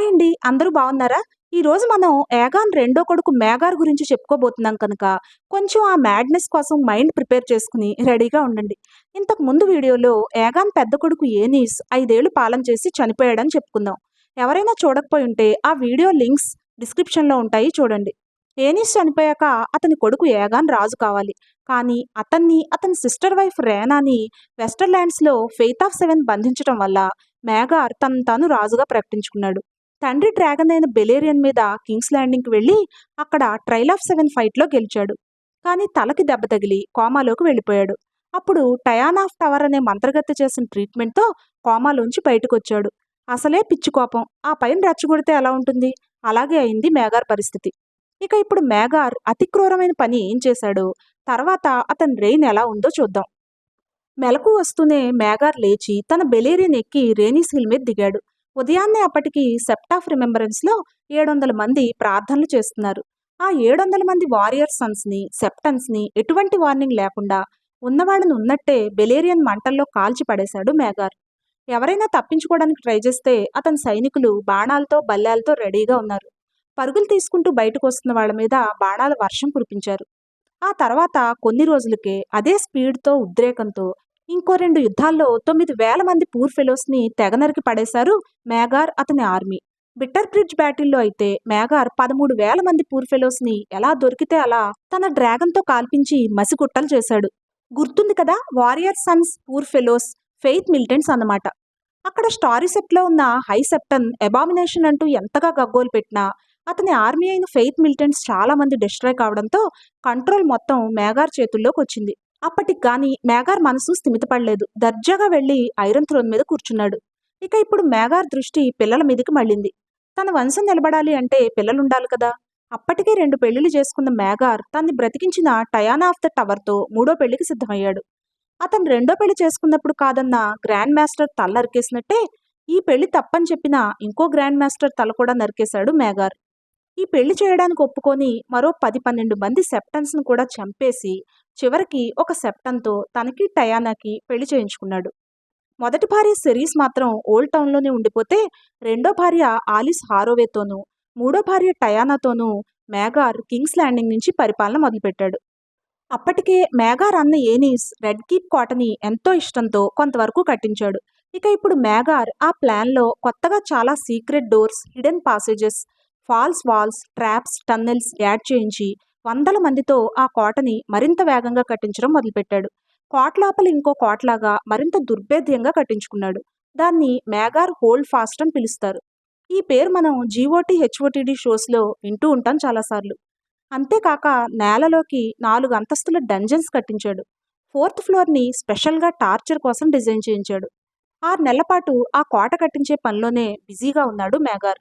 Hi అండి అందరూ బాగున్నారా? ఈరోజు మనం ఏగాన్ రెండో కొడుకు మేగార్ గురించి చెప్పుకోబోతున్నాం కనుక కొంచెం ఆ మ్యాడ్నెస్ కోసం మైండ్ ప్రిపేర్ చేసుకుని రెడీగా ఉండండి. ఇంతకు ముందు వీడియోలో ఏగాన్ పెద్ద కొడుకు ఏనీస్ ఐదేళ్ళు పాలన చేసి చనిపోయాడని చెప్పుకుందాం. ఎవరైనా చూడకపోయి ఉంటే ఆ వీడియో లింక్స్ డిస్క్రిప్షన్లో ఉంటాయి చూడండి. ఏనీస్ చనిపోయాక అతని కొడుకు ఏగాన్ రాజు కావాలి. కానీ అతన్ని అతని సిస్టర్ వైఫ్ రేనాని వెస్టర్లాండ్స్లో ఫెయిత్ ఆఫ్ సెవెన్ బంధించడం వల్ల మేఘార్ తను తాను రాజుగా ప్రకటించుకున్నాడు. తండ్రి డ్రాగన్ అయిన బెలేరియన్ మీద కింగ్స్ ల్యాండింగ్కి వెళ్ళి అక్కడ ట్రైల్ ఆఫ్ సెవెన్ ఫైట్లో గెలిచాడు. కానీ తలకి దెబ్బ తగిలి కోమాలోకి వెళ్ళిపోయాడు. అప్పుడు టయాన్ ఆఫ్ టవర్ అనే మంత్రగత్త చేసిన ట్రీట్మెంట్తో కోమాలోంచి బయటకు వచ్చాడు అసలే పిచ్చి కోపం. ఆ పైన రెచ్చగొడితే ఎలా ఉంటుంది? అలాగే అయింది మేఘార్ పరిస్థితి. ఇక ఇప్పుడు మేఘార్ అతి క్రూరమైన పని ఏం చేశాడో తర్వాత అతని రెయిన్ ఎలా ఉందో చూద్దాం. మెలకు వస్తూనే మేఘార్ లేచి తన బెలేరియన్ ఎక్కి రేనీస్ హిల్ మీద దిగాడు. ఉదయాన్నే అప్పటికి సెప్ట్ ఆఫ్ రిమెంబరెన్స్లో ఏడు వందల మంది ప్రార్థనలు చేస్తున్నారు. ఆ ఏడు వందల మంది వారియర్ సన్స్ని సెప్టన్స్ని ఎటువంటి వార్నింగ్ లేకుండా ఉన్నవాళ్ళని ఉన్నట్టే బెలేరియన్ మంటల్లో కాల్చి పడేశాడు మేఘార్. ఎవరైనా తప్పించుకోవడానికి ట్రై చేస్తే అతని సైనికులు బాణాలతో బల్లాలతో రెడీగా ఉన్నారు. పరుగులు తీసుకుంటూ బయటకు వస్తున్న వాళ్ళ మీద బాణాల వర్షం కురిపించారు. ఆ తర్వాత కొన్ని రోజులకే అదే స్పీడ్తో ఉద్రేకంతో ఇంకో రెండు యుద్ధాల్లో తొమ్మిది వేల మంది పూర్ ఫెలోస్ని తెగనరికి పడేశారు మేగార్ అతని ఆర్మీ. బిట్టర్ బ్రిడ్జ్ బ్యాటిల్లో అయితే మేగార్ పదమూడు వేల మంది పూర్ ఫెలోస్ని ఎలా దొరికితే అలా తన డ్రాగన్తో కాల్పించి మసిగుట్టలు చేశాడు. గుర్తుంది కదా Warrior Sons Poor Fellows Faith Militants అన్నమాట. అక్కడ స్టారీ సెప్ట్లో ఉన్న హై సెప్టన్ ఎబామినేషన్ అంటూ ఎంతగా గగ్గోలు పెట్టినా అతని ఆర్మీ అయిన ఫెయిత్ మిలిటెంట్స్ చాలామంది డిస్ట్రాయ్ కావడంతో కంట్రోల్ మొత్తం మేగార్ చేతుల్లోకి వచ్చింది అప్పటికి కానీ మేఘార్ మనసు స్థిమితపడలేదు. దర్జాగా వెళ్ళి ఐరన్ థ్రోన్ మీద కూర్చున్నాడు. ఇక ఇప్పుడు మేగార్ దృష్టి పిల్లల మీదకి మళ్ళింది. తన వంశం నిలబడాలి అంటే పిల్లలుండాలి కదా. అప్పటికే రెండు పెళ్ళిళ్ళు చేసుకున్న మేగార్ తన్ని బ్రతికించిన టయానా ఆఫ్ ద టవర్తో మూడో పెళ్ళికి సిద్ధమయ్యాడు. అతను రెండో పెళ్ళి చేసుకున్నప్పుడు కాదన్న గ్రాండ్ మాస్టర్ తల నరికేసినట్టే ఈ పెళ్ళి తప్పని చెప్పిన ఇంకో గ్రాండ్ మాస్టర్ తల కూడా నరికేశాడు మేగార్ ఈ పెళ్ళి చేయడానికి ఒప్పుకొని మరో పది పన్నెండు మంది సెప్టన్స్ను కూడా చంపేసి చివరికి ఒక సెప్టన్తో తనకి టయానాకి పెళ్ళి చేయించుకున్నాడు. మొదటి భార్య సిరీస్ మాత్రం ఓల్డ్ టౌన్లోనే ఉండిపోతే రెండో భార్య ఆలిస్ హారోవేతోనూ మూడో భార్య టయానాతోనూ మేగార్ కింగ్స్ ల్యాండింగ్ నుంచి పరిపాలన మొదలుపెట్టాడు. అప్పటికే మేగార్ అన్న ఏనీస్ రెడ్ కీప్ కోటని ఎంతో ఇష్టంతో కొంతవరకు కట్టించాడు. ఇక ఇప్పుడు మేగార్ ఆ ప్లాన్లో కొత్తగా చాలా secret doors hidden passages false walls traps tunnels add చేయించి వందల మందితో ఆ కోటని మరింత వేగంగా కట్టించడం మొదలుపెట్టాడు. కోట లోపల ఇంకో కోటలాగా మరింత దుర్భేద్యంగా కట్టించుకున్నాడు. దాన్ని మేగార్ హోల్డ్ ఫాస్ట్ అని పిలుస్తారు. ఈ పేరు మనం జీఓటీ హెచ్ఓటీడీ షోస్లో వింటూ ఉంటాం చాలాసార్లు. అంతేకాక నేలలోకి నాలుగు అంతస్తుల డంజన్స్ కట్టించాడు. ఫోర్త్ ఫ్లోర్ని స్పెషల్గా టార్చర్ కోసం డిజైన్ చేయించాడు. ఆరు నెలల పాటు ఆ కోట కట్టించే పనిలోనే బిజీగా ఉన్నాడు మేగార్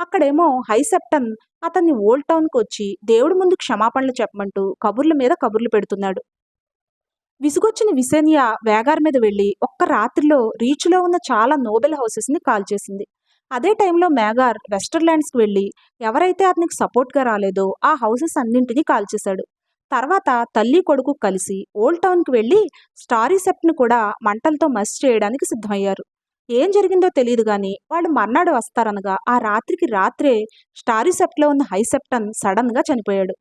అక్కడేమో హైసెప్టన్ అతన్ని ఓల్డ్ టౌన్కి వచ్చి దేవుడి ముందు క్షమాపణలు చెప్పమంటూ కబుర్ల మీద కబుర్లు పెడుతున్నాడు. విసుగొచ్చిన విసేనియా వేగార్ మీద వెళ్ళి ఒక్క రాత్రిలో రీచ్లో ఉన్న చాలా నోబెల్ హౌసెస్ని కాల్చేసింది అదే టైంలో మేగార్ వెస్టర్లాండ్స్కి వెళ్ళి ఎవరైతే అతనికి సపోర్ట్గా రాలేదో ఆ హౌసెస్ అన్నింటినీ కాల్చేశాడు తర్వాత తల్లి కొడుకు కలిసి ఓల్డ్ టౌన్కి వెళ్ళి స్టారీ సెప్ట్ను కూడా మంటలతో మసి చేయడానికి సిద్ధమయ్యారు. ఏం జరిగిందో తెలియదు కానీ వాళ్ళు మర్నాడు వస్తారనగా ఆ రాత్రికి రాత్రే స్టారీ సెప్ట్లో ఉన్న హైసెప్టన్ సడన్గా చనిపోయాడు.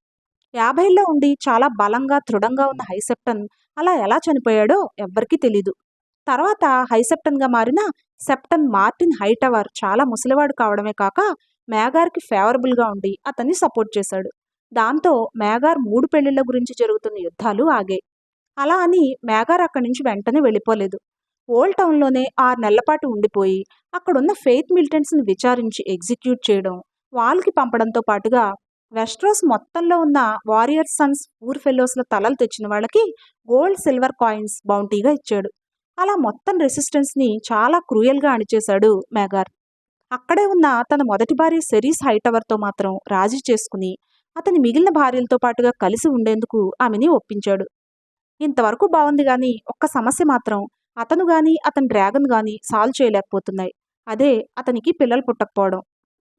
యాభైల్లో ఉండి చాలా బలంగా దృఢంగా ఉన్న హైసెప్టన్ అలా ఎలా చనిపోయాడో ఎవ్వరికీ తెలీదు. తర్వాత హైసెప్టన్గా మారిన సెప్టన్ మార్టిన్ హైటవర్ చాలా ముసలివాడు కావడమే కాక మేగార్కి ఫేవరబుల్గా ఉండి అతన్ని సపోర్ట్ చేశాడు. దాంతో మేగార్ మూడు పెళ్ళిళ్ళ గురించి జరుగుతున్న యుద్ధాలు ఆగాయి. అలా అని మేగార్ అక్కడి నుంచి వెంటనే వెళ్ళిపోలేదు. ఓల్డ్ టౌన్లోనే ఆరు నెలల పాటు ఉండిపోయి అక్కడున్న ఫెయిత్ మిలిటెంట్స్ని విచారించి ఎగ్జిక్యూట్ చేయడం వాళ్ళకి పంపడంతో పాటుగా వెస్ట్రోస్ మొత్తంలో ఉన్న వారియర్ సన్స్ ఊర్ ఫెలోస్ల తలలు తెచ్చిన వాళ్ళకి గోల్డ్ సిల్వర్ కాయిన్స్ బౌంటీగా ఇచ్చాడు. అలా మొత్తం రెసిస్టెన్స్ని చాలా క్రూయల్గా అణిచేశాడు మెగార్ అక్కడే ఉన్న తన మొదటి భార్య సెరీస్ హైటవర్తో మాత్రం రాజీ చేసుకుని అతని మిగిలిన భార్యలతో పాటుగా కలిసి ఉండేందుకు ఆమెని ఒప్పించాడు. ఇంతవరకు బాగుంది కానీ ఒక్క సమస్య మాత్రం అతను కానీ అతని డ్రాగన్ కానీ సాల్వ్ చేయలేకపోతున్నాయి. అదే అతనికి పిల్లలు పుట్టకపోవడం.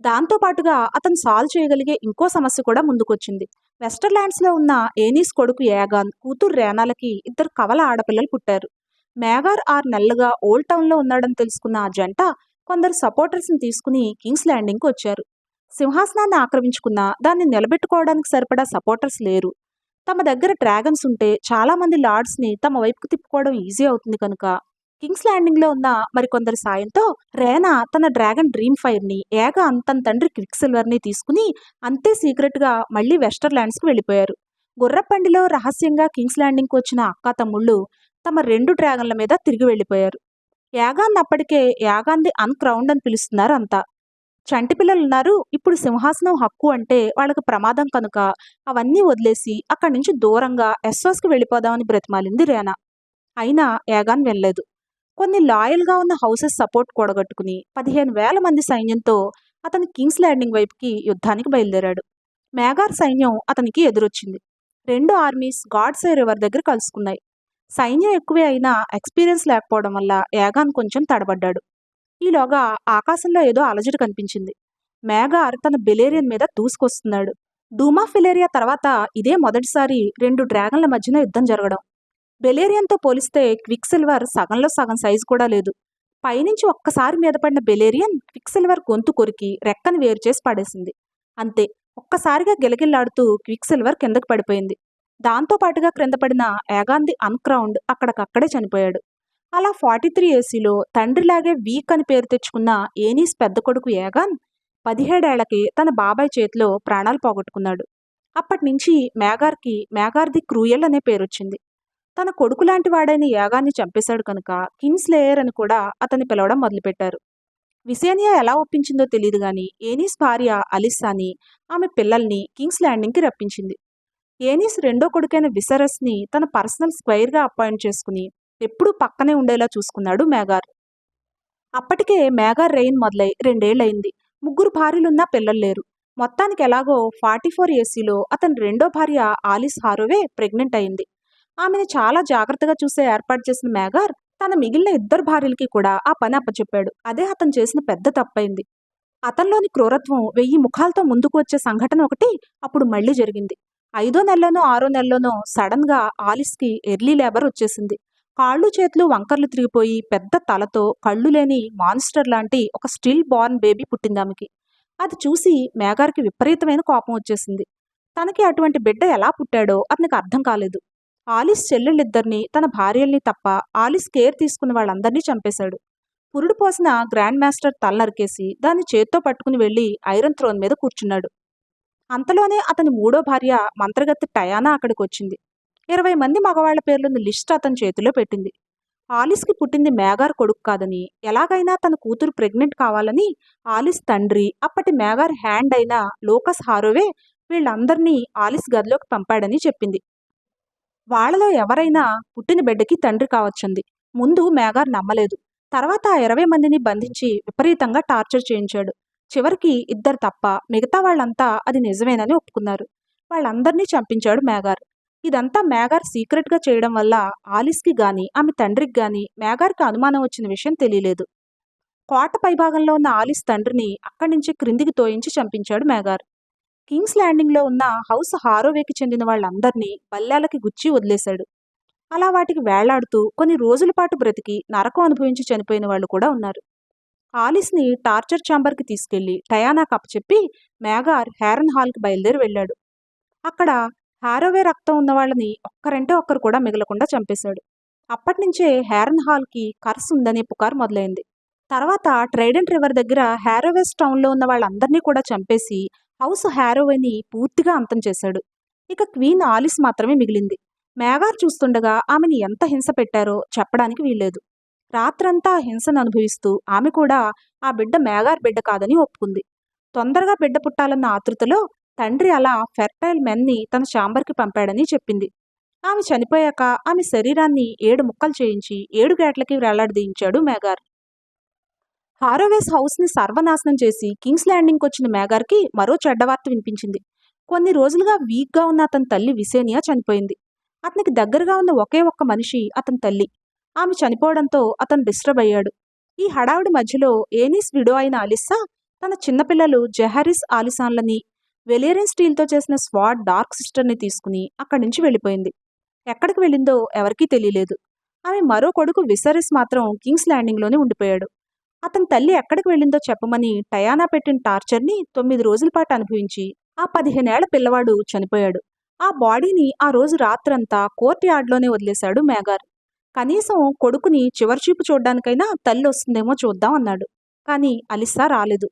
దాంతో పాటుగా అతను సాల్వ్ చేయగలిగే ఇంకో సమస్య కూడా ముందుకొచ్చింది. వెస్టర్లాండ్స్లో ఉన్న ఏనీస్ కొడుకు యాగాన్ కూతురు రేనాలకి ఇద్దరు కవల ఆడపిల్లలు పుట్టారు. మేగార్ ఆర్ నెల్లగా ఓల్డ్ టౌన్లో ఉన్నాడని తెలుసుకున్న ఆ జంట కొందరు సపోర్టర్స్ని తీసుకుని కింగ్స్ ల్యాండింగ్కి వచ్చారు. సింహాసనాన్ని ఆక్రమించుకున్న దాన్ని నిలబెట్టుకోవడానికి సరిపడా సపోర్టర్స్ లేరు. తమ దగ్గర డ్రాగన్స్ ఉంటే చాలామంది లార్డ్స్ని తమ వైపుకు తిప్పుకోవడం ఈజీ అవుతుంది కనుక. కింగ్స్ ల్యాండింగ్లో ఉన్న మరికొందరి సాయంతో రేనా తన డ్రాగన్ డ్రీమ్ ఫైర్ని ఏగ అంతన్ తండ్రి క్విక్ సిల్వర్ని తీసుకుని అంతే సీక్రెట్గా మళ్ళీ వెస్టర్ ల్యాండ్స్కి వెళ్ళిపోయారు. గుర్రపండిలో రహస్యంగా కింగ్స్ ల్యాండింగ్కి వచ్చిన అక్క తమ్ముళ్ళు తమ రెండు డ్రాగన్ల మీద తిరిగి వెళ్ళిపోయారు. యాగాన్ని అప్పటికే యాగాంది అన్క్రౌండ్ అని పిలుస్తున్నారు అంతా. చంటి పిల్లలు ఉన్నారు. ఇప్పుడు సింహాసనం హక్కు అంటే వాళ్ళకి ప్రమాదం కనుక అవన్నీ వదిలేసి అక్కడి నుంచి దూరంగా ఎస్ఓస్కి వెళ్ళిపోదామని బ్రతిమాలింది రేనా. అయినా యాగాన్ వెళ్ళలేదు. కొన్ని లాయల్గా ఉన్న హౌసెస్ సపోర్ట్ కూడగట్టుకుని పదిహేను వేల మంది సైన్యంతో అతను కింగ్స్ ల్యాండింగ్ వైపుకి యుద్ధానికి బయలుదేరాడు. మేగార్ సైన్యం అతనికి ఎదురొచ్చింది. రెండు ఆర్మీస్ గాడ్సే రివర్ దగ్గర కలుసుకున్నాయి. సైన్యం ఎక్కువే అయినా ఎక్స్పీరియన్స్ లేకపోవడం వల్ల యాగాన్ కొంచెం తడబడ్డాడు. ఈలోగా ఆకాశంలో ఏదో అలజడి కనిపించింది. మేఘార్ తన బెలేరియన్ మీద దూసుకొస్తున్నాడు. డూమా ఫిలేరియా తర్వాత ఇదే మొదటిసారి రెండు డ్రాగన్ల మధ్యన యుద్ధం జరగడం. బెలేరియన్తో పోలిస్తే క్విక్ సిల్వర్ సగంలో సగం సైజు కూడా లేదు. పైనుంచి ఒక్కసారి మీద పడిన బెలేరియన్ క్విక్ సిల్వర్ గొంతు కొరికి రెక్కను వేరు చేసి పడేసింది. అంతే ఒక్కసారిగా గిలగిల్లాడుతూ క్విక్ సిల్వర్ కిందకు పడిపోయింది. దాంతో పాటుగా క్రింద పడిన యాగాంది అన్క్రౌండ్ అక్కడికక్కడే చనిపోయాడు. అలా ఫార్టీ త్రీ ఏసీలో తండ్రిలాగే వీక్ అని పేరు తెచ్చుకున్న ఏనీస్ పెద్ద కొడుకు యాగాన్ పదిహేడేళ్ళకి తన బాబాయ్ చేతిలో ప్రాణాలు పోగొట్టుకున్నాడు. అప్పటి నుంచి మేఘార్కి మేఘార్ది క్రూయల్ అనే పేరొచ్చింది. తన కొడుకు లాంటి వాడైన యాగాన్ని చంపేశాడు కనుక కింగ్స్ లేయర్ అని కూడా అతన్ని పిలవడం మొదలుపెట్టారు. విసేనియా ఎలా ఒప్పించిందో తెలియదు కానీ ఏనీస్ భార్య అలిస్సాని ఆమె పిల్లల్ని కింగ్స్ ల్యాండింగ్కి రప్పించింది. ఏనీస్ రెండో కొడుకైన విసరస్ని తన పర్సనల్ స్క్వైర్గా అపాయింట్ చేసుకుని ఎప్పుడూ పక్కనే ఉండేలా చూసుకున్నాడు మేఘార్. అప్పటికే మేఘార్ రెయిన్ మొదలై రెండేళ్ళయింది ముగ్గురు భార్యలున్నా పిల్లలు లేరు. మొత్తానికి ఎలాగో ఫార్టీ ఫోర్ ఏసీలో అతని రెండో భార్య ఆలిస్ హారోవే ప్రెగ్నెంట్ అయింది. ఆమెను చాలా జాగ్రత్తగా చూసే ఏర్పాటు చేసిన మేఘార్ తన మిగిలిన ఇద్దరు భార్యలకి కూడా ఆ పని అప్పచెప్పాడు. అదే అతను చేసిన పెద్ద తప్పైంది. అతనిలోని క్రూరత్వం వెయ్యి ముఖాలతో ముందుకు వచ్చే సంఘటన ఒకటి అప్పుడు మళ్ళీ జరిగింది. ఐదో నెలలోనో ఆరో నెలలోనో సడన్గా ఆలిస్కి ఎర్లీ లేబర్ వచ్చేసింది. కాళ్ళు చేతులు వంకర్లు తిరిగిపోయి పెద్ద తలతో కళ్ళు లేని మాన్స్టర్ లాంటి ఒక స్టిల్ బార్న్ బేబీ పుట్టింది ఆమెకి. అది చూసి మేఘారికి విపరీతమైన కోపం వచ్చేసింది. తనకి అటువంటి బిడ్డ ఎలా పుట్టాడో అతనికి అర్థం కాలేదు. ఆలిస్ చెల్లెళ్ళిద్దరినీ తన భార్యల్ని తప్ప ఆలిస్ కేర్ తీసుకున్న వాళ్ళందరినీ చంపేశాడు. పురుడు పోసిన గ్రాండ్ మాస్టర్ తల నరికేసి దాన్ని చేత్తో పట్టుకుని వెళ్ళి ఐరన్ థ్రోన్ మీద కూర్చున్నాడు. అంతలోనే అతని మూడో భార్య మంత్రగత్తి టయానా అక్కడికి వచ్చింది ఇరవై మంది మగవాళ్ళ పేర్లున్న లిస్ట్ అతని చేతిలో పెట్టింది. ఆలిస్కి పుట్టింది మేగార్ కొడుకు కాదని ఎలాగైనా తన కూతురు ప్రెగ్నెంట్ కావాలని ఆలిస్ తండ్రి అప్పటి మేగార్ హ్యాండ్ అయిన లోకస్ హారోవే వీళ్ళందరినీ ఆలిస్ గదిలోకి పంపాడని చెప్పింది. వాళ్ళలో ఎవరైనా పుట్టిన బిడ్డకి తండ్రి కావచ్చుంది. ముందు మేగార్ నమ్మలేదు. తర్వాత ఆ ఇరవై మందిని బంధించి విపరీతంగా టార్చర్ చేయించాడు. చివరికి ఇద్దరు తప్ప మిగతా వాళ్ళంతా అది నిజమేనని ఒప్పుకున్నారు. వాళ్ళందరినీ చంపించాడు మేగార్ ఇదంతా మేగార్ సీక్రెట్గా చేయడం వల్ల ఆలిస్కి గాని ఆమె తండ్రికి గాని మేగార్కి అనుమానం వచ్చిన విషయం తెలియలేదు. కోట పైభాగంలో ఉన్న ఆలిస్ తండ్రిని అక్కడి నుంచి క్రిందికి తోయించి చంపించాడు మేగార్ కింగ్స్ ల్యాండింగ్లో ఉన్న హౌస్ హారోవేకి చెందిన వాళ్ళందరినీ బల్లాలకి గుచ్చి వదిలేశాడు. అలా వాటికి వేళ్ళాడుతూ కొన్ని రోజుల పాటు బ్రతికి నరకం అనుభవించి చనిపోయిన వాళ్ళు కూడా ఉన్నారు. ఆలిస్ని టార్చర్ ఛాంబర్కి తీసుకెళ్ళి టయానాకు అప్పచెప్పి మేగార్ హ్యారన్ హాల్కి బయలుదేరి వెళ్ళాడు. అక్కడ హారోవే రక్తం ఉన్న వాళ్ళని ఒక్కరంటే ఒక్కరు కూడా మిగలకుండా చంపేశాడు. అప్పటినుంచే హ్యారన్ హాల్కి కర్స్ ఉందనే పుకారు మొదలైంది. తర్వాత ట్రైడెంట్ రివర్ దగ్గర హ్యారోవేస్ టౌన్లో ఉన్న వాళ్ళందరినీ కూడా చంపేసి హౌస్ హ్యారోవేని పూర్తిగా అంతం చేశాడు. ఇక క్వీన్ ఆలిస్ మాత్రమే మిగిలింది. మేగార్ చూస్తుండగా ఆమెని ఎంత హింస పెట్టారో చెప్పడానికి వీల్లేదు. రాత్రంతా హింసను అనుభవిస్తూ ఆమె కూడా ఆ బిడ్డ మేగార్ బిడ్డ కాదని ఒప్పుకుంది. తొందరగా బిడ్డ పుట్టాలన్న ఆతృతలో తండ్రి అలా ఫెర్టైల్ మెన్ని తన ఛాంబర్కి పంపాడని చెప్పింది. ఆమె చనిపోయాక ఆమె శరీరాన్ని ఏడు ముక్కలు చేయించి ఏడు గేట్లకి వేలాడదీయించాడు మేఘార్. హారోవేస్ హౌస్ని సర్వనాశనం చేసి కింగ్స్ ల్యాండింగ్కి వచ్చిన మేగార్కి మరో చెడ్డవార్త వినిపించింది. కొన్ని రోజులుగా వీక్గా ఉన్న అతని తల్లి విసేనియా చనిపోయింది. అతనికి దగ్గరగా ఉన్న ఒకే ఒక్క మనిషి అతని తల్లి. ఆమె చనిపోవడంతో అతను డిస్టర్బ్ అయ్యాడు. ఈ హడావుడి మధ్యలో ఏనీస్ విడో అయిన అలిస్సా తన చిన్నపిల్లలు జెహరిస్ ఆలిసాన్లని వెలేరియన్ స్టీల్తో చేసిన స్వాడ్ డార్క్ సిస్టర్ని తీసుకుని అక్కడి నుంచి వెళ్ళిపోయింది. ఎక్కడికి వెళ్ళిందో ఎవరికీ తెలియలేదు. ఆమె మరో కొడుకు విసరిస్ మాత్రం కింగ్స్ ల్యాండింగ్లోనే ఉండిపోయాడు. అతని తల్లి ఎక్కడికి వెళ్ళిందో చెప్పమని టయానా పెట్టిన టార్చర్ని తొమ్మిది రోజుల పాటు అనుభవించి ఆ పదిహేనేళ్ళ పిల్లవాడు చనిపోయాడు. ఆ బాడీని ఆ రోజు రాత్రంతా కోర్ట్ యార్డ్లోనే వదిలేశాడు మేఘార్. కనీసం కొడుకుని చివరి చూపు చూడ్డానికైనా తల్లి వస్తుందేమో చూద్దాం అన్నాడు. కానీ అలిస్సా రాలేదు.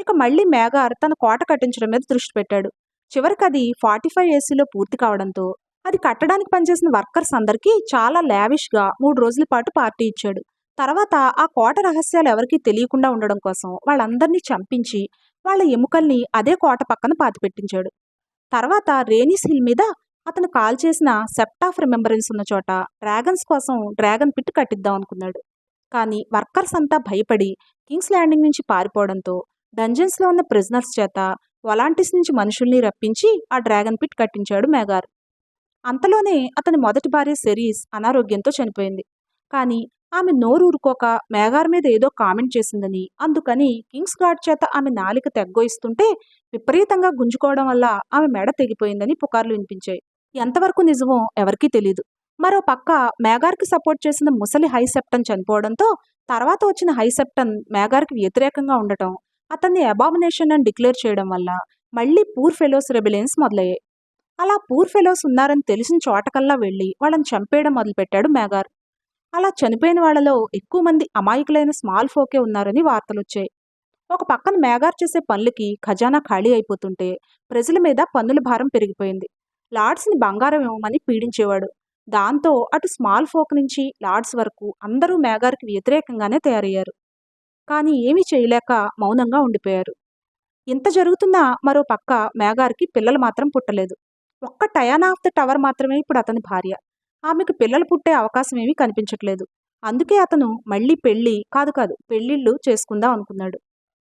ఇక మళ్ళీ మేఘార్ తన కోట కట్టించడం మీద దృష్టి పెట్టాడు. చివరికి అది ఫార్టీ ఫైవ్ ఏసీలో పూర్తి కావడంతో అది కట్టడానికి పనిచేసిన వర్కర్స్ అందరికీ చాలా లావిష్గా మూడు రోజుల పాటు పార్టీ ఇచ్చాడు. తర్వాత ఆ కోట రహస్యాలు ఎవరికీ తెలియకుండా ఉండడం కోసం వాళ్ళందరినీ చంపించి వాళ్ళ ఎముకల్ని అదే కోట పక్కన పాతిపెట్టించాడు. తర్వాత రేనీస్ హిల్ మీద అతను కాల్ చేసిన సెప్ట్ ఆఫ్ రిమెంబరెన్స్ ఉన్న చోట డ్రాగన్స్ కోసం డ్రాగన్ పిట్ కట్టిద్దాం అనుకున్నాడు. కానీ వర్కర్స్ అంతా భయపడి కింగ్స్ ల్యాండింగ్ నుంచి పారిపోవడంతో డంజన్స్లో ఉన్న ప్రిజనర్స్ చేత వలాంటిస్ నుంచి మనుషుల్ని రప్పించి ఆ డ్రాగన్ పిట్ కట్టించాడు మెగార్ అంతలోనే అతని మొదటి భార్య సెరీస్ అనారోగ్యంతో చనిపోయింది. కానీ ఆమె నోరు ఊరుకోక మేఘార్ మీద ఏదో కామెంట్ చేసిందని అందుకని కింగ్స్ గార్డ్ చేత ఆమె నాలిక తెగ్గోయిస్తుంటే విపరీతంగా గుంజుకోవడం వల్ల ఆమె మెడ తెగిపోయిందని పుకార్లు వినిపించాయి. ఎంతవరకు నిజమో ఎవరికీ తెలియదు మరో పక్క మేఘార్కి సపోర్ట్ చేసిన ముసలి హైసెప్టన్ చనిపోవడంతో తర్వాత వచ్చిన హైసెప్టన్ మేఘార్కి వ్యతిరేకంగా ఉండటం అతన్ని అబామినేషన్ అని డిక్లేర్ చేయడం వల్ల మళ్ళీ పూర్ ఫెలోస్ రెబిలియన్స్ మొదలయ్యాయి. అలా పూర్ ఫెలోస్ ఉన్నారని తెలిసిన చోటకల్లా వెళ్ళి వాళ్ళని చంపేయడం మొదలుపెట్టాడు మేఘార్. అలా చనిపోయిన వాళ్ళలో ఎక్కువ మంది అమాయకులైన స్మాల్ ఫోకే ఉన్నారని వార్తలు వచ్చాయి. ఒక పక్కన మేఘార్ చేసే పనులకి ఖజానా ఖాళీ అయిపోతుంటే ప్రజల మీద పన్నుల భారం పెరిగిపోయింది. లార్డ్స్ని బంగారం ఇవ్వమని పీడించేవాడు. దాంతో అటు స్మాల్ ఫోక్ నుంచి లార్డ్స్ వరకు అందరూ మేఘార్కి వ్యతిరేకంగానే తయారయ్యారు. కానీ ఏమీ చేయలేక మౌనంగా ఉండిపోయారు. ఇంత జరుగుతున్నా మరో పక్క మేఘార్కి పిల్లలు మాత్రం పుట్టలేదు. ఒక్క టయాన్ ఆఫ్ ద టవర్ మాత్రమే ఇప్పుడు అతని భార్య. ఆమెకు పిల్లలు పుట్టే అవకాశం ఏమీ కనిపించట్లేదు. అందుకే అతను మళ్ళీ పెళ్ళి కాదు కాదు పెళ్ళిళ్ళు చేసుకుందాం అనుకున్నాడు.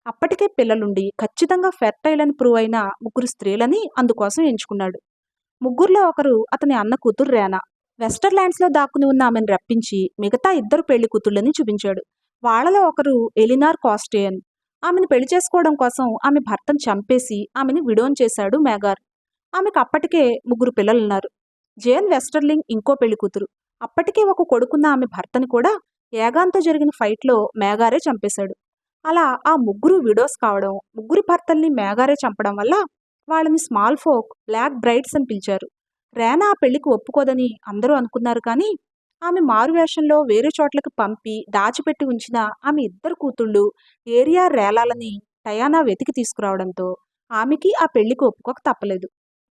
అప్పటికే పిల్లలుండి ఖచ్చితంగా ఫెర్టైల్ అని ప్రూవ్ అయిన ముగ్గురు స్త్రీలని అందుకోసం ఎంచుకున్నాడు. ముగ్గురులో ఒకరు అతని అన్న కూతురు రేనా. వెస్టర్లాండ్స్లో దాక్కుని ఉన్న ఆమెను రప్పించి మిగతా ఇద్దరు పెళ్ళి కూతుళ్ళని చూపించాడు. వాళ్ళలో ఒకరు ఎలినార్ కాస్టేయన్. ఆమెను పెళ్ళి చేసుకోవడం కోసం ఆమె భర్తను చంపేసి ఆమెను విడోన్ చేశాడు మేగార్ ఆమెకు అప్పటికే ముగ్గురు పిల్లలున్నారు. జేన్ వెస్టర్లింగ్ ఇంకో పెళ్ళి కూతురు. అప్పటికే ఒక కొడుకున్న ఆమె భర్తని కూడా ఏగాంతో జరిగిన ఫైట్లో మేగారే చంపేశాడు. అలా ఆ ముగ్గురు విడోస్ కావడం ముగ్గురి భర్తల్ని మేగారే చంపడం వల్ల వాళ్ళని స్మాల్ ఫోక్ బ్లాక్ బ్రైడ్స్ అని పిలిచారు. రేనా ఆ పెళ్ళికి ఒప్పుకోదని అందరూ అనుకున్నారు కానీ ఆమె మారువేషంలో వేరే చోట్లకు పంపి దాచిపెట్టి ఉంచిన ఆమె ఇద్దరు కూతుళ్ళు ఏరియా రేలాలని టయానా వెతికి తీసుకురావడంతో ఆమెకి ఆ పెళ్ళికి ఒప్పుకోక తప్పలేదు.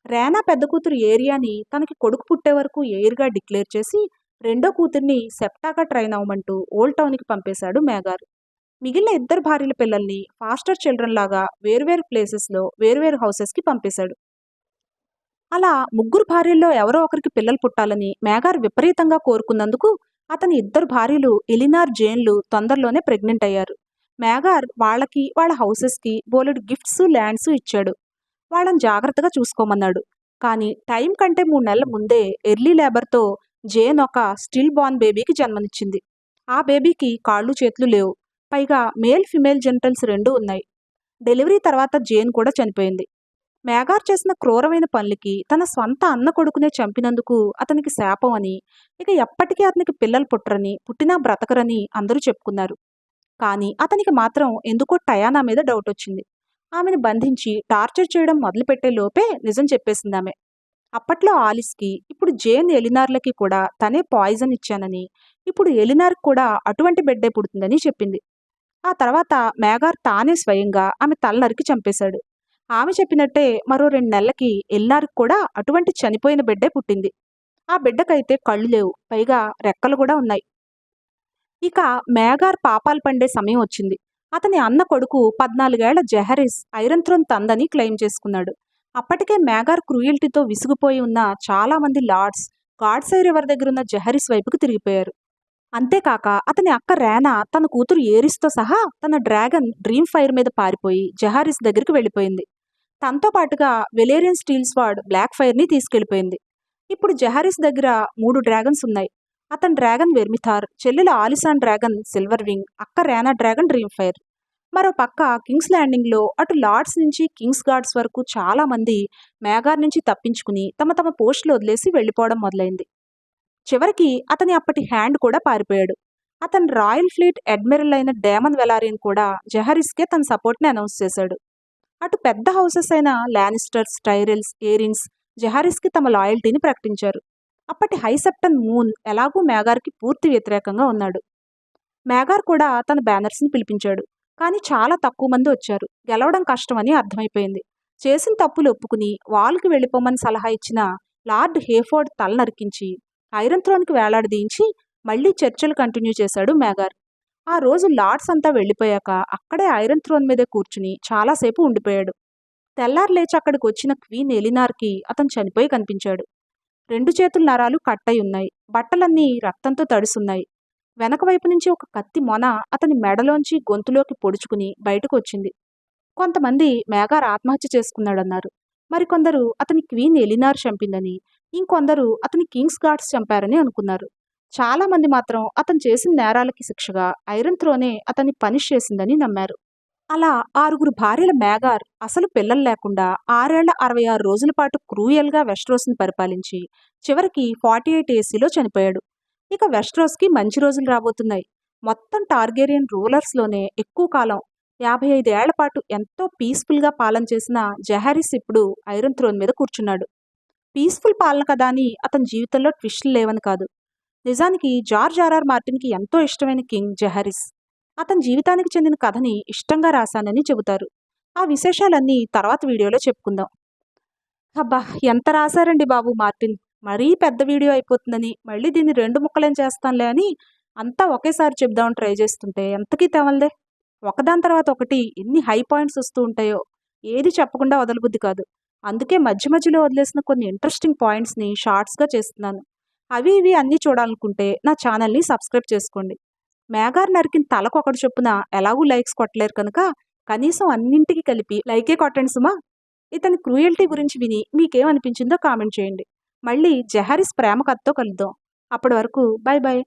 రేనా పెద్ద కూతురు ఏరియాని తనకి కొడుకు పుట్టే వరకు ఎయిర్గా డిక్లేర్ చేసి రెండో కూతుర్ని సెప్టాగా ట్రైన్ అవ్వమంటూ ఓల్డ్ టౌన్కి పంపేశాడు మేఘారు. మిగిలిన ఇద్దరు భార్యల పిల్లల్ని ఫాస్టర్ చిల్డ్రన్ లాగా వేర్వేరు ప్లేసెస్లో వేర్వేరు హౌసెస్కి పంపేశాడు. అలా ముగ్గురు భార్యల్లో ఎవరో ఒకరికి పిల్లలు పుట్టాలని మేఘార్ విపరీతంగా కోరుకున్నందుకు అతని ఇద్దరు భార్యలు ఎలినార్ జేన్లు తొందరలోనే ప్రెగ్నెంట్ అయ్యారు. మేఘార్ వాళ్ళకి వాళ్ళ హౌసెస్కి బోలెడు గిఫ్ట్స్ ల్యాండ్స్ ఇచ్చాడు. వాళ్ళని జాగ్రత్తగా చూసుకోమన్నాడు. కానీ టైం కంటే మూడు నెలల ముందే ఎర్లీ లేబర్తో జేన్ ఒక స్టిల్ బార్న్ బేబీకి జన్మనిచ్చింది. ఆ బేబీకి కాళ్ళు చేతులు లేవు. పైగా మేల్ ఫిమేల్ జెనిటల్స్ రెండూ ఉన్నాయి. డెలివరీ తర్వాత జేన్ కూడా చనిపోయింది. మేఘార్ చేసిన క్రూరమైన పనులకి తన స్వంత అన్న కొడుకునే చంపినందుకు అతనికి శాపం అని ఇక ఎప్పటికీ అతనికి పిల్లలు పుట్టరని పుట్టినా బ్రతకరని అందరూ చెప్పుకున్నారు. కానీ అతనికి మాత్రం ఎందుకో టయానా మీద డౌట్ వచ్చింది. ఆమెను బంధించి టార్చర్ చేయడం మొదలుపెట్టే లోపే నిజం చెప్పేసింది ఆమె. అప్పట్లో ఆలిస్కి ఇప్పుడు జేన్ ఎలినార్లకి కూడా తనే పాయిజన్ ఇచ్చానని ఇప్పుడు ఎలినార్ కూడా అటువంటి బిడ్డే పుడుతుందని చెప్పింది. ఆ తర్వాత మేఘార్ తానే స్వయంగా ఆమె తల నరికి చంపేశాడు. ఆమె చెప్పినట్టే మరో రెండు నెలలకి ఎల్లారికి కూడా అటువంటి చనిపోయిన బిడ్డే పుట్టింది. ఆ బిడ్డకైతే కళ్ళు లేవు పైగా రెక్కలు కూడా ఉన్నాయి. ఇక మేఘార్ పాపాలు పండే సమయం వచ్చింది. అతని అన్న కొడుకు పద్నాలుగేళ్ళ జెహరిస్ ఐరన్ థ్రోన్ తందని క్లెయిమ్ చేసుకున్నాడు. అప్పటికే మేఘార్ క్రూయల్టీతో విసిగిపోయి ఉన్న చాలామంది లార్డ్స్ గాడ్సైర్ ఎవరి దగ్గర ఉన్న జెహరిస్ వైపుకు తిరిగిపోయారు. అంతేకాక అతని అక్క రేనా తన కూతురు ఏరిస్తో సహా తన డ్రాగన్ డ్రీమ్ ఫైర్ మీద పారిపోయి జహారిస్ దగ్గరికి వెళ్ళిపోయింది. తనతో పాటుగా వెలేరియన్ స్టీల్స్ వాడ్ బ్లాక్ ఫైర్ని తీసుకెళ్ళిపోయింది ఇప్పుడు జహారిస్ దగ్గర మూడు డ్రాగన్స్ ఉన్నాయి. అతని డ్రాగన్ వెర్మిథార్ చెల్లెలు ఆలిసాన్ డ్రాగన్ సిల్వర్ వింగ్ అక్క రేనా డ్రాగన్ డ్రీమ్ ఫైర్. మరో పక్క కింగ్స్ ల్యాండింగ్లో అటు లార్డ్స్ నుంచి కింగ్స్ గార్డ్స్ వరకు చాలామంది మేఘార్ నుంచి తప్పించుకుని తమ తమ పోస్టులు వదిలేసి వెళ్ళిపోవడం మొదలైంది. చివరికి అతని అప్పటి హ్యాండ్ కూడా పారిపోయాడు. అతని రాయల్ ఫ్లీట్ అడ్మిరల్ అయిన డేమన్ వెలారియన్ కూడా జహరిస్కే తన సపోర్ట్ని అనౌన్స్ చేశాడు. అటు పెద్ద హౌసెస్ అయిన లానిస్టర్స్ టైరెల్స్ ఏరిన్స్ జెహారిస్కి తమ లాయల్టీని ప్రకటించారు. అప్పటి హైసెప్టన్ మూన్ ఎలాగూ మేగార్కి పూర్తి వ్యతిరేకంగా ఉన్నాడు. మేగార్ కూడా తన బ్యానర్స్ని పిలిపించాడు. కానీ చాలా తక్కువ మంది వచ్చారు. గెలవడం కష్టమని అర్థమైపోయింది. చేసిన తప్పులు ఒప్పుకుని వాల్కి వెళ్ళిపోమని సలహా ఇచ్చిన లార్డ్ హేఫోర్డ్ తల నరికించి ఐరన్ థ్రోన్కి వేలాడదీయించి మళ్ళీ చర్చలు కంటిన్యూ చేశాడు మేగార్ ఆ రోజు లార్డ్స్ అంతా వెళ్ళిపోయాక అక్కడే ఐరన్ థ్రోన్ మీదే కూర్చుని చాలాసేపు ఉండిపోయాడు. తెల్లారు లేచి అక్కడికి వచ్చిన క్వీన్ ఎలినార్కి అతను చనిపోయి కనిపించాడు. రెండు చేతుల నరాలు కట్టయి ఉన్నాయి. బట్టలన్నీ రక్తంతో తడుసున్నాయి. వెనక వైపు నుంచి ఒక కత్తి మొన అతని మెడలోంచి గొంతులోకి పొడుచుకుని బయటకు వచ్చింది. కొంతమంది మేఘార్ ఆత్మహత్య చేసుకున్నాడన్నారు. మరికొందరు అతని క్వీన్ ఎలినార్ చంపిందని ఇంకొందరు అతని కింగ్స్ గార్డ్స్ చంపారని అనుకున్నారు. చాలా మంది మాత్రం అతను చేసిన నేరాలకి శిక్షగా ఐరన్ త్రోనే అతన్ని పనిష్ చేసిందని నమ్మారు. అలా ఆరుగురు భార్యల మేఘార్ అసలు పిల్లలు లేకుండా ఆరేళ్ళ అరవై ఆరు రోజుల పాటు క్రూయల్గా వెస్ట్రోస్ని పరిపాలించి చివరికి ఫార్టీ ఎయిట్ ఏసీలో చనిపోయాడు. ఇక వెస్ట్రోస్కి మంచి రోజులు రాబోతున్నాయి. మొత్తం టార్గేరియన్ రూలర్స్లోనే ఎక్కువ కాలం యాభై ఐదు ఏళ్ళ పాటు ఎంతో పీస్ఫుల్గా పాలన చేసిన జహారిస్ ఇప్పుడు ఐరన్ థ్రోన్ మీద కూర్చున్నాడు. పీస్ఫుల్ పాలన కదా అని అతని జీవితంలో ట్విస్టులు లేవని కాదు. నిజానికి జార్జ్ ఆర్ఆర్ మార్టిన్కి ఎంతో ఇష్టమైన కింగ్ జెహరిస్. అతని జీవితానికి చెందిన కథని ఇష్టంగా రాశానని చెబుతారు. ఆ విశేషాలన్నీ తర్వాత వీడియోలో చెప్పుకుందాం. అబ్బా! ఎంత రాశారండి బాబు మార్టిన్! మరీ పెద్ద వీడియో అయిపోతుందని మళ్ళీ దీన్ని రెండు ముక్కలేం చేస్తానులే అని అంతా ఒకేసారి చెప్దామని ట్రై చేస్తుంటే ఎంతకీ తెవలదే ఒకదాని తర్వాత ఒకటి ఎన్ని హై పాయింట్స్ వస్తూ ఉంటాయో ఏది చెప్పకుండా వదలబుద్ధి కాదు. అందుకే మధ్య మధ్యలో వదిలేసిన కొన్ని ఇంట్రెస్టింగ్ పాయింట్స్ని షార్ట్స్గా చేస్తున్నాను. అవి ఇవి అన్నీ చూడాలనుకుంటే నా ఛానల్ని సబ్స్క్రైబ్ చేసుకోండి. మేఘార్ నరికిన తలకు ఒకటి చొప్పున ఎలాగూ లైక్స్ కొట్టలేరు కనుక కనీసం అన్నింటికి కలిపి లైకే కొట్టండి సుమా. ఇతని క్రూయల్టీ గురించి విని మీకేమనిపించిందో కామెంట్ చేయండి. మళ్ళీ జహారిస్ ప్రేమ కథతో కలుద్దాం. అప్పటి వరకు బాయ్ బాయ్